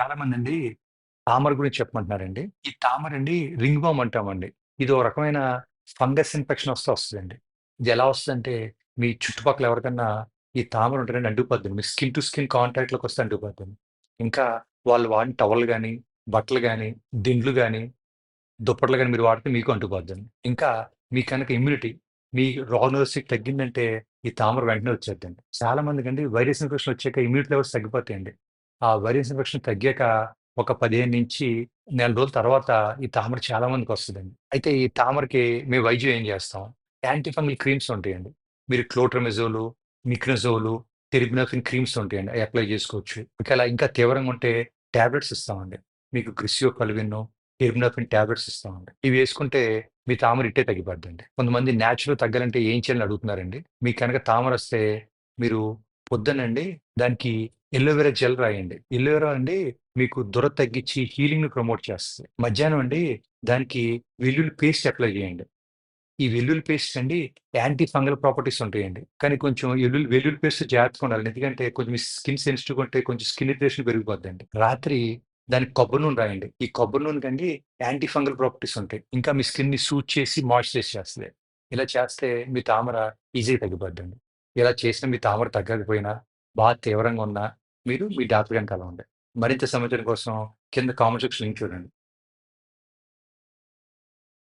చాలా మందండి తామర గురించి చెప్పమంటున్నారండి. ఈ తామరండి రింగ్ వార్మ్ అంటామండి. ఇదో రకమైన ఫంగస్ ఇన్ఫెక్షన్ వస్తే వస్తదండి. ఇది ఎలా వస్తదంటే, మీ చుట్టుపక్కల ఎవరికన్నా ఈ తామర ఉంటేనండి అంటుకుపోద్దండి. మీ స్కిన్ టు స్కిన్ కాంటాక్ట్‌లోకి వస్తే అంటుకుపోద్దండి. ఇంకా వాళ్ళు వాడిన టవల్ గాని, బట్టలు గాని, దిండ్లు గాని, దుప్పట్లు గాని మీరు వాడితే మీకు అంటుకుపోద్దండి. ఇంకా మీకు కనుక ఇమ్యూనిటీ మీ రోగనిరోధక తగ్గిందంటే ఈ తామర వెంటనే వచ్చేద్దండి. చాలా మందికండి వైరస్ ఇన్ఫెక్షన్ వచ్చాక ఇమ్యూనిటీ లెవెల్స్ తగ్గిపోతాయండి. ఆ వైరస్ ఇన్ఫెక్షన్ తగ్గాక ఒక 15 నుంచి నెల రోజుల తర్వాత ఈ తామర చాలా వస్తుందండి అయితే ఈ తామరకి మేము వైద్యం ఏం చేస్తాం? యాంటీఫంగల్ క్రీమ్స్ ఉంటాయండి. మీరు క్లోట్రమెజోలు, మిక్నజోలు, టెర్బినఫిన్ క్రీమ్స్ ఉంటాయండి. అప్లై చేసుకోవచ్చు. ఒకవేళ ఇంకా తీవ్రంగా ఉంటే టాబ్లెట్స్ ఇస్తామండి. మీకు గ్రిసియోకల్విన్, టెర్బినఫిన్ టాబ్లెట్స్ ఇస్తామండి. ఇవి వేసుకుంటే మీ తామర ఇట్టే తగ్గిపోద్దండి. కొంతమంది న్యాచురల్ తగ్గాలంటే ఏం చేయాలని అడుగుతున్నారండి. మీకు కనుక తామర వస్తే మీరు పొద్దునండి దానికి ఎలోవెరా జెల్ రాయండి. ఎలోవెరా అండి మీకు దొర తగ్గించి హీలింగ్‌ని ప్రమోట్ చేస్తుంది మధ్యాహ్నం అండి దానికి వెల్లుల్లి పేస్ట్ అప్లై చేయండి. ఈ వెల్లుల్లి పేస్ట్ అండి యాంటీ ఫంగల్ ప్రాపర్టీస్ ఉంటాయండి. కానీ కొంచెం వెల్లుల్లి వెల్లుల్లి పేస్ట్ జాగ్రత్తగా ఉండాలి. ఎందుకంటే కొంచెం మీ స్కిన్ సెన్సిటివ్ ఉంటే కొంచెం స్కిన్ ఇరిటేషన్ పెరిగిపోద్దండి. రాత్రి దానికి కొబ్బరి నూనె రాయండి. ఈ కొబ్బరి నూనెకండి యాంటీ ఫంగల్ ప్రాపర్టీస్ ఉంటాయి. ఇంకా మీ స్కిన్‌ని సూట్ చేసి మాయిశ్చరైజ్ చేస్తుంది ఇలా చేస్తే మీ తామర ఈజీగా తగ్గిపోద్దండి. ఇలా చేసినా మీ తామర తగ్గకపోయినా, బాగా తీవ్రంగా ఉన్నా మీరు మీ డాక్టర్ అలా ఉండే మరింత సమాచారం కోసం కింద కామెంట్ సెక్షన్ లింక్ చూడండి.